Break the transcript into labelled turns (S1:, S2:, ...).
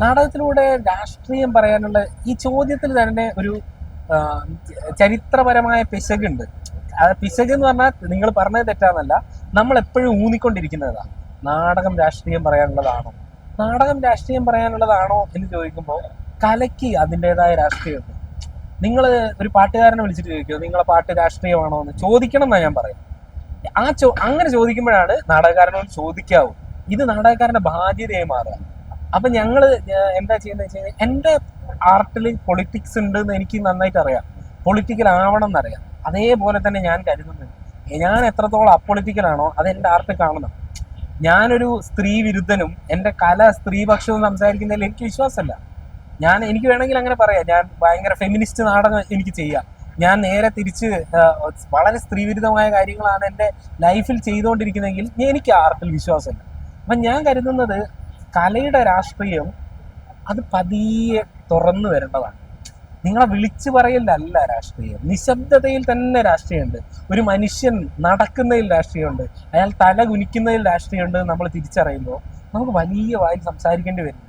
S1: നാടകത്തിലൂടെ രാഷ്ട്രീയം പറയാനുള്ള ഈ ചോദ്യത്തിൽ തന്നെ ഒരു ചരിത്രപരമായ പിശകുണ്ട്. പിശക് എന്ന് പറഞ്ഞാൽ നിങ്ങൾ പറഞ്ഞത് തെറ്റാന്നല്ല നമ്മൾ എപ്പോഴും ഊന്നിക്കൊണ്ടിരിക്കുന്നതാ. നാടകം രാഷ്ട്രീയം പറയാനുള്ളതാണോ? നാടകം രാഷ്ട്രീയം പറയാനുള്ളതാണോ എന്ന് ചോദിക്കുമ്പോൾ കലയ്ക്ക് അതിന്റെതായ രാഷ്ട്രീയമുണ്ട്. നിങ്ങൾ ഒരു പാട്ടുകാരനെ വിളിച്ചിട്ട് ചോദിക്കുമോ നിങ്ങളെ പാട്ട് രാഷ്ട്രീയമാണോ? എന്ന് ചോദിക്കണം എന്നാ ഞാൻ പറയും. ആ ചോ അങ്ങനെ ചോദിക്കുമ്പോഴാണ് നാടകക്കാരനോട് ചോദിക്കാവൂ. ഇത് നാടകക്കാരന്റെ ബാധ്യതയായി മാറുക. അപ്പൊ ഞങ്ങൾ എന്താ ചെയ്യുന്നത് വെച്ച് കഴിഞ്ഞാൽ എന്റെ ആർട്ടിൽ പൊളിറ്റിക്സ് ഉണ്ട് എന്ന് എനിക്ക് നന്നായിട്ട് അറിയാം. പൊളിറ്റിക്കൽ ആവണം എന്നറിയാം. അതേപോലെ തന്നെ ഞാൻ കരുതുന്നത് ഞാൻ എത്രത്തോളം അപ്പൊളിറ്റിക്കൽ ആണോ അത് എന്റെ ആർട്ട് കാണണം. ഞാനൊരു സ്ത്രീ വിരുദ്ധനും എന്റെ കല സ്ത്രീപക്ഷവും സംസാരിക്കുന്നതിൽ എനിക്ക് വിശ്വാസമല്ല. ഞാൻ എനിക്ക് വേണമെങ്കിൽ അങ്ങനെ പറയാം. ഞാൻ ഭയങ്കര ഫെമിനിസ്റ്റ് നാടകം എനിക്ക് ചെയ്യാം. ഞാൻ നേരെ തിരിച്ച് വളരെ സ്ത്രീവിരുദ്ധമായ കാര്യങ്ങളാണ് എന്റെ ലൈഫിൽ ചെയ്തുകൊണ്ടിരിക്കുന്നതെങ്കിൽ എനിക്ക് ആർട്ടിൽ വിശ്വാസമില്ല. അപ്പം ഞാൻ കരുതുന്നത് കലയുടെ രാഷ്ട്രീയം അത് പതിയെ തുറന്നു വരേണ്ടതാണ് നിങ്ങളെ വിളിച്ചു പറയലല്ല രാഷ്ട്രീയം. നിശബ്ദതയിൽ തന്നെ രാഷ്ട്രീയമുണ്ട്. ഒരു മനുഷ്യൻ നടക്കുന്നതിൽ രാഷ്ട്രീയമുണ്ട്. അയാൾ തല കുനിക്കുന്നതിൽ രാഷ്ട്രീയമുണ്ട് നമ്മൾ തിരിച്ചറിയുമ്പോൾ നമുക്ക് വലിയ വായിൽ സംസാരിക്കേണ്ടി വരുന്നുണ്ട്